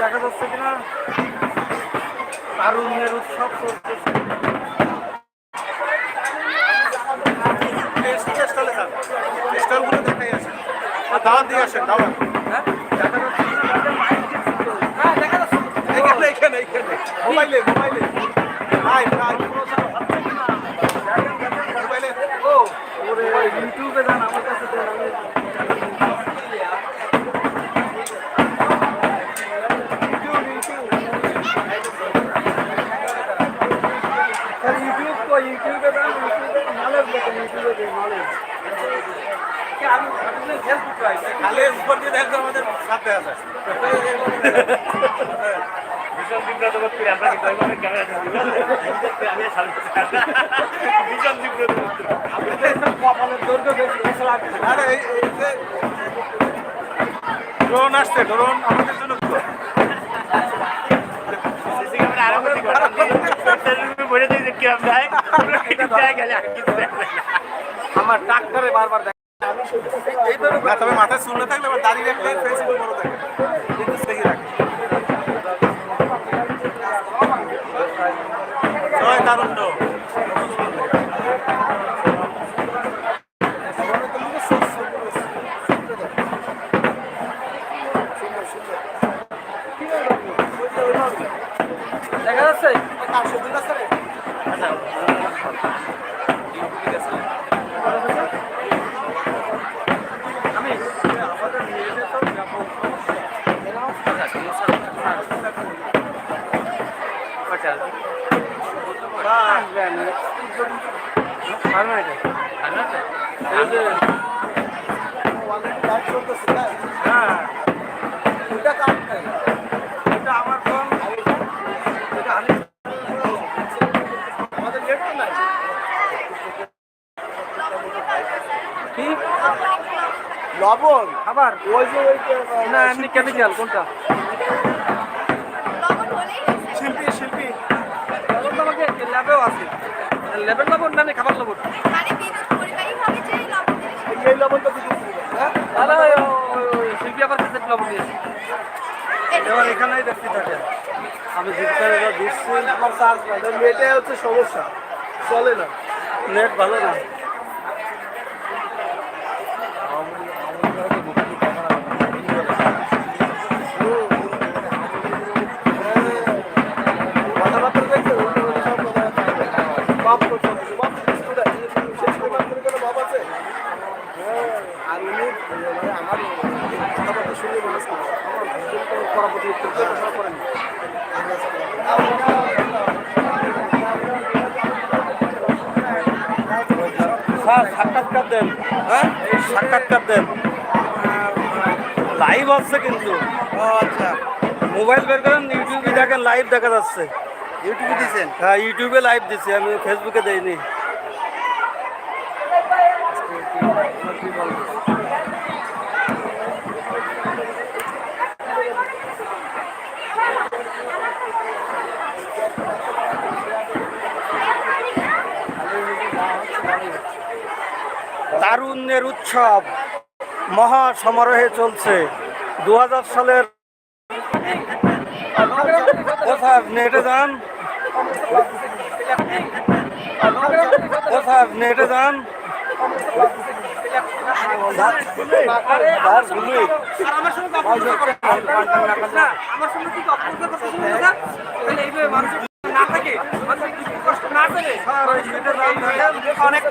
দেখা যাচ্ছে কিনা? তারুণ্যের উৎসব চলতেছে স্টলগুলো দেখাই আসেন। দিয়ে আসেন দাওয়াত হ্যাঁ দেখা যাচ্ছে কিনা তাদের মাইক দিচ্ছে তো। হ্যাঁ দেখা যাচ্ছে এখানে এখানে এখানে মোবাইলে মোবাইলে হাই হাই মোবাইলে ও ওরে ইউটিউবে যান আমার কাছে দেন আমি খালি ইউটিউব তো ইউটিউবে যান ইউটিউবে নলেজ দেখেন ইউটিউবে দেন নলেজ আমি আমি ফেসবুক পাইছি খালে উপর দিয়ে দেখো আমাদের আছে। ভীষণ বিব্রত বোধ করি আমরা কিন্তু ওইভাবে ক্যামেরা আমি ভীষণ বিব্রত বোধ করি। কপালের দৈর্ঘ্য বেশি বেশি আরে এই এই যে ড্রোন আসছে ড্রোন আমাদের জন্য আমরা ডাক্তারে বারবার দেখ না তবে মাথায় চুল না থাকলে আবার দাড়ি রাখলে ফেস বড় থাকে কিন্তু সেই রাখে জয় তারুণ্য দেখা যাচ্ছে আমি আমাদের মেয়েদের তো ব্যাপক আচ্ছা ভালো এটা ভালো আছে এই যে হ্যাঁ এটা আমার ফোন এটা আমি আমাদের নেট তো নাই কি লবণ? খাবার ওই যে ওই না এমনি কেমিক্যাল কোনটা? ল্যাবেও আছে। ল্যাবের লবণ না আমি খাবার লবণ? লবণটা দিতেছি হ্যাঁ? তাহলে ওই শিল্পী আবার কাছে লবণ দিয়েছে। এবার এখানেই দেখতে থাকে আমি জিজ্ঞাসা দিচ্ছি। আমার চার্জ এটাই হচ্ছে সমস্যা। চলে না। নেট ভালো না। সাক্ষাৎকার দেন লাইভ হচ্ছে কিন্তু। ও আচ্ছা। মোবাইল বের করেন ইউটিউবে দেখেন লাইভ দেখা যাচ্ছে। ইউটিউবে দিয়েছেন হ্যাঁ ইউটিউবে লাইভ দিচ্ছি আমি ফেসবুকে দেইনি। তারুণ্যের উৎসব মহা সমারোহে চলছে। দু হাজার সালের নেটে যান। নেটে যান। না। থাকে অনেক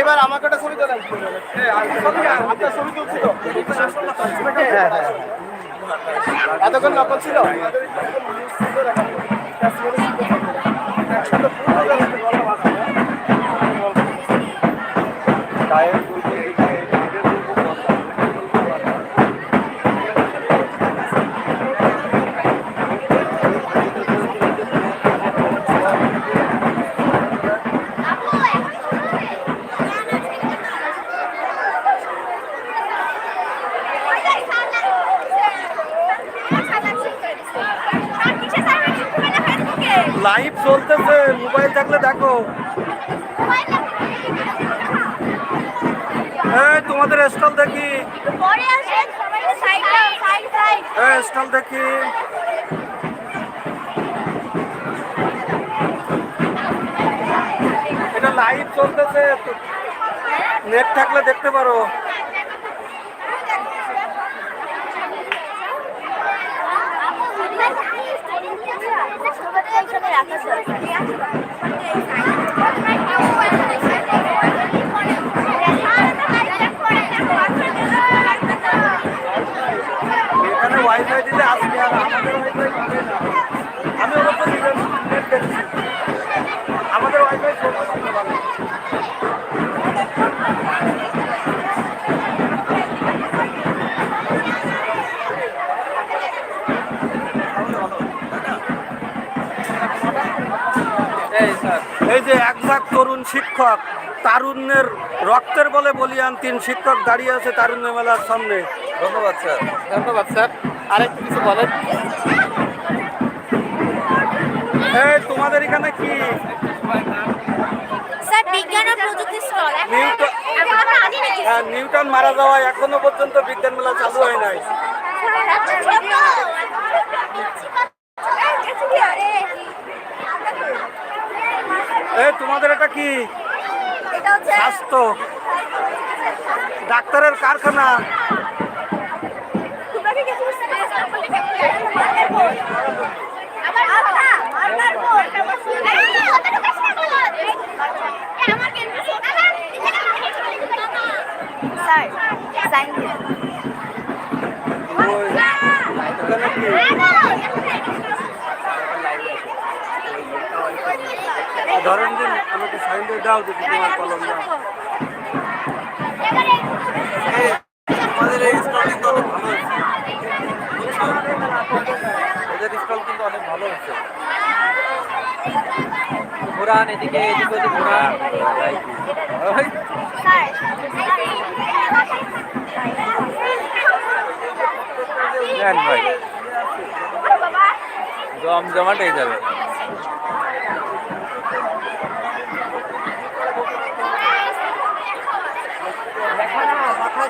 এবার আমাকে একটা ছবি তোলা আপনার ছবি তুলছি তো এতক্ষণ নকল ছিল। লাইভ চলতেছে মোবাইল থাকলে দেখো। এই, তোমাদের স্টল দেখি। এই স্টল দেখি। এটা লাইভ চলতেছে নেট থাকলে দেখতে পারো। 就是 এই যে এক ঝাঁক তরুণ শিক্ষক তারুণ্যের রক্তের বলে বলিয়ান তিন শিক্ষক দাঁড়িয়ে আছে তারুণ্য মেলার সামনে। ধন্যবাদ স্যার। ধন্যবাদ স্যার। আরেকটু কিছু বলেন। এই তোমাদের এখানে কি? স্যার বিজ্ঞান ও প্রযুক্তি স্টল। নিউটন হ্যাঁ, নিউটন মারা যাওয়ায় এখনও পর্যন্ত বিজ্ঞান মেলা চালু হয় নাই। এই তোমাদের এটা কি? স্বাস্থ্য। ডাক্তারের কারখানা। তোমরা কি কিছু আবার আবার আবার বল এই ওটা তো কাছে বল এই আমার কেন স্যার সাইন ওই, এখানে কি ধরেন দিন আমাকে সাইন দিয়ে দাও দেখি তোমার কলম দাও। আমাদের এই স্টল কিন্তু অনেক ভালো হয়েছে। এদের স্টল কিন্তু অনেক ভালো হয়েছে। ঘোরান এদিকে এদিকে ওদিকে ঘোরান। ভাই। জমজমাট হয়ে যাবে।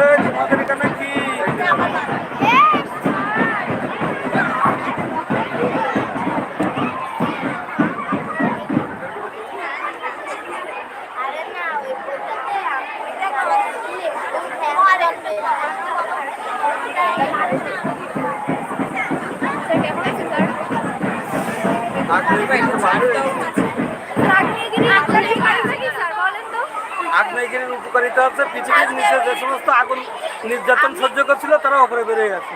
এই, তোমাদের এখানে কি আরে না ওই বইটাতে এটা আগ্নেয়গিরির উপকারিতা হচ্ছে পৃথিবীর নিচে যে সমস্ত আগুন নির্যাতন সহ্য করছিল তারা ওপরে বেড়ে গেছে।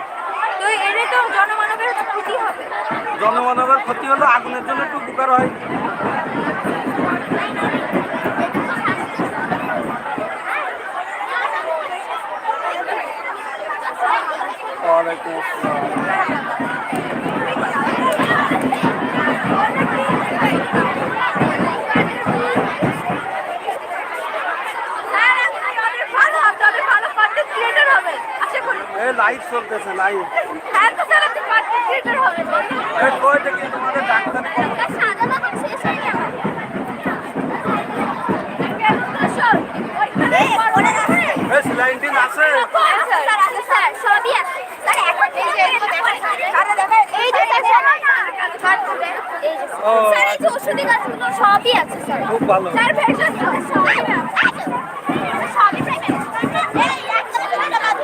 জনমানবের ক্ষতি হলো আগুনের জন্য একটু উপকার হয় ওয়ালাইকুম আসসালাম স্যার আপনি অনেক ভালো আপনি অনেক ভালো কন্টেন্ট ক্রিয়েটর হবেন আশা করি এই লাইভ চলতেছে লাইভ হ্যাঁ তো স্যার আপনি কন্টেন্ট ক্রিয়েটর হবেন এই কই দেখি তোমাদের ডাক্তার এটা সাদা লাগান শেষ হয়ে যাবে শোন ওইখানে পড়ে আছে এই সেলাইন টিন আছে স্যার আছে স্যার সবই আছে স্যার এখন এই যে আরে দেখেন এই যে স্যার এই যে ও, স্যার এই যে ওষুধি গাছগুলো সবই আছে স্যার খুব ভালো স্যার ভেষজ সবই আছে সবই প্রাইভেট এই একটা ছোট গাছ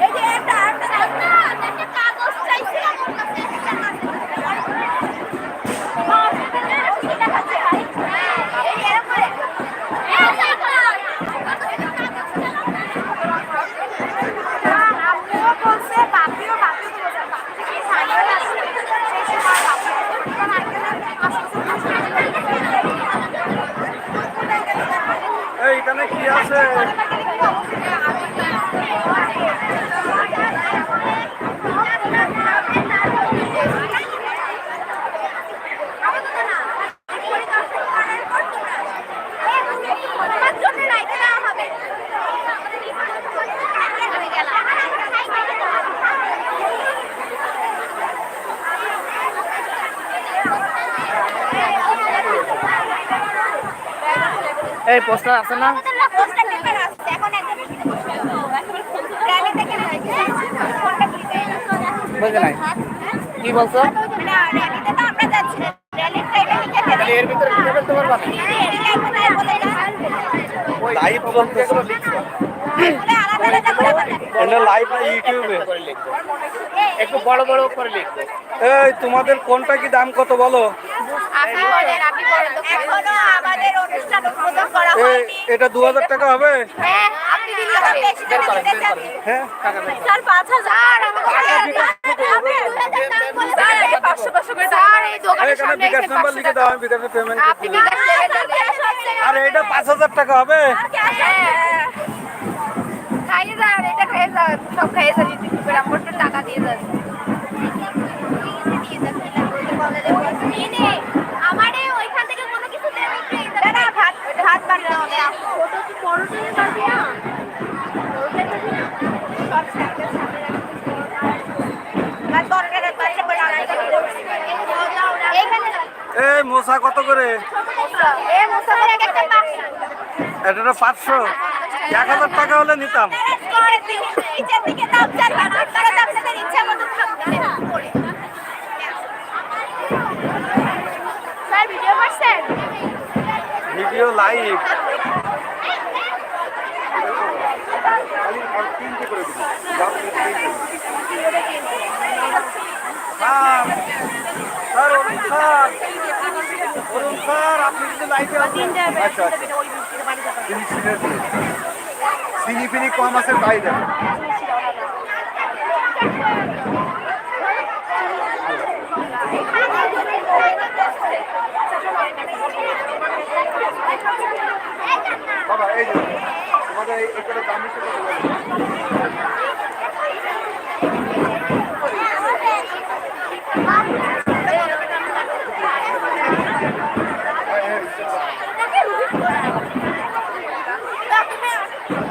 এই যে একটা একটা একটা কাগজ চাইছিলাম ওর কাছে একটা কাগজ। এটা কাছে ভাই। এই এরকম করে। এই যে একটা। আম্মুও বলছে বাপিও বাপিও বলছে বাপি থেকে সাইকেল আসছে সেই সময় বাপি এখানে কি আছে? এই পোস্টার আছে না? বুঝে নাই? কি বলছো? এর ভিতরে লাইভ লাইভ না। ইউটিউবে? একটু বড় বড় করে লিখবে। এই তোমাদের কোনটা কি দাম কত বলো? আপনি বলেন আপনি বলেন এখনও আমাদের অনুষ্ঠান উদ্বোধন করা হয়নি। এটা দু হাজার টাকা হবে? হ্যাঁ আপনি দিলে হবে বেশি টাকা দিতে চান। হ্যাঁ স্যার পাঁচ হাজার। স্যার এই দোকানের এখানে সামনে বিকাশ এসে নাম্বার 500 লিখে দাও আমি বিকাশে পেমেন্ট আপনি বিকাশ দেবেন না আর এটা পাঁচ হাজার টাকা হবে? খাইয়ে যান এটা খেয়ে যান সব খেয়ে যান টাকা দিয়ে যান আমারে ওইখান থেকে কোনো কিছু দেবে না ভাত ভাত বানানো হবে ছোট কি পরোটা নিয়ে পারবি না পরোটা খাবি না সব সাথে সাথে আর তরকারি পাশে করে আড়াই এইখানে এই মশা কত করে? এটা পাঁচশো। এক হাজার টাকা হলে নিতাম। করে দিন নিচের দিকে দাম চাইবেন আপনারা দাম চাইবেন ইচ্ছা মতো খাবেন স্যার ভিডিও করছেন video live sir sir Arun sir Arun sir আপনি কিন্তু লাইভে আছেন আচ্ছা আচ্ছা চিনি ফিনি কম আছে তাই দেন বাবা এই তোমাদের এই দাম হিসেবে বলে দিন।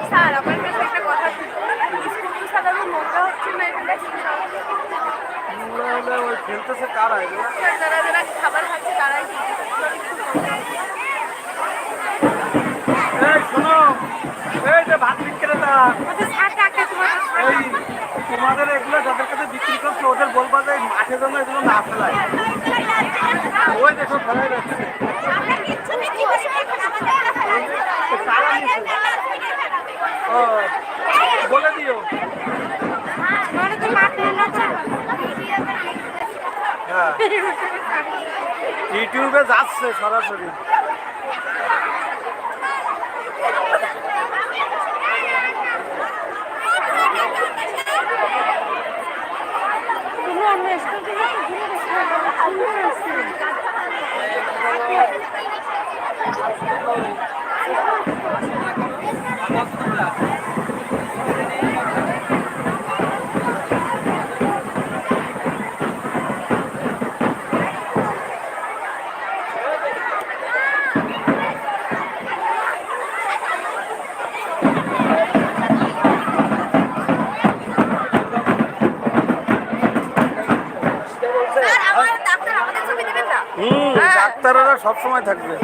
স্যার আমার কাছে একটা কথা ছিল স্কুল সাধারণ নোংরা হচ্ছে না এখানে নোংরা হলে ফেলতেছে কারা যারা যারা খাবার খাচ্ছে তারাই শোনো, এই যে ভাত বিক্রেতা, এই তোমাদের এগুলো যাদের কাছে বিক্রি করছে, ওদের বলবা যে মাঠে জন্য এগুলো না ফেলায়। ওই দেখো ফেলাই যাচ্ছে আমরা কিচ্ছু বিক্রি করছি না, এখন আমাদের ও বলে দিও মানে তো মাঠে না হ্যাঁ ইউটিউবে যাচ্ছে সরাসরি আমার ডাক্তার আমাদের ছবি দেবেন না হুম ডাক্তাররা সবসময় থাকবে।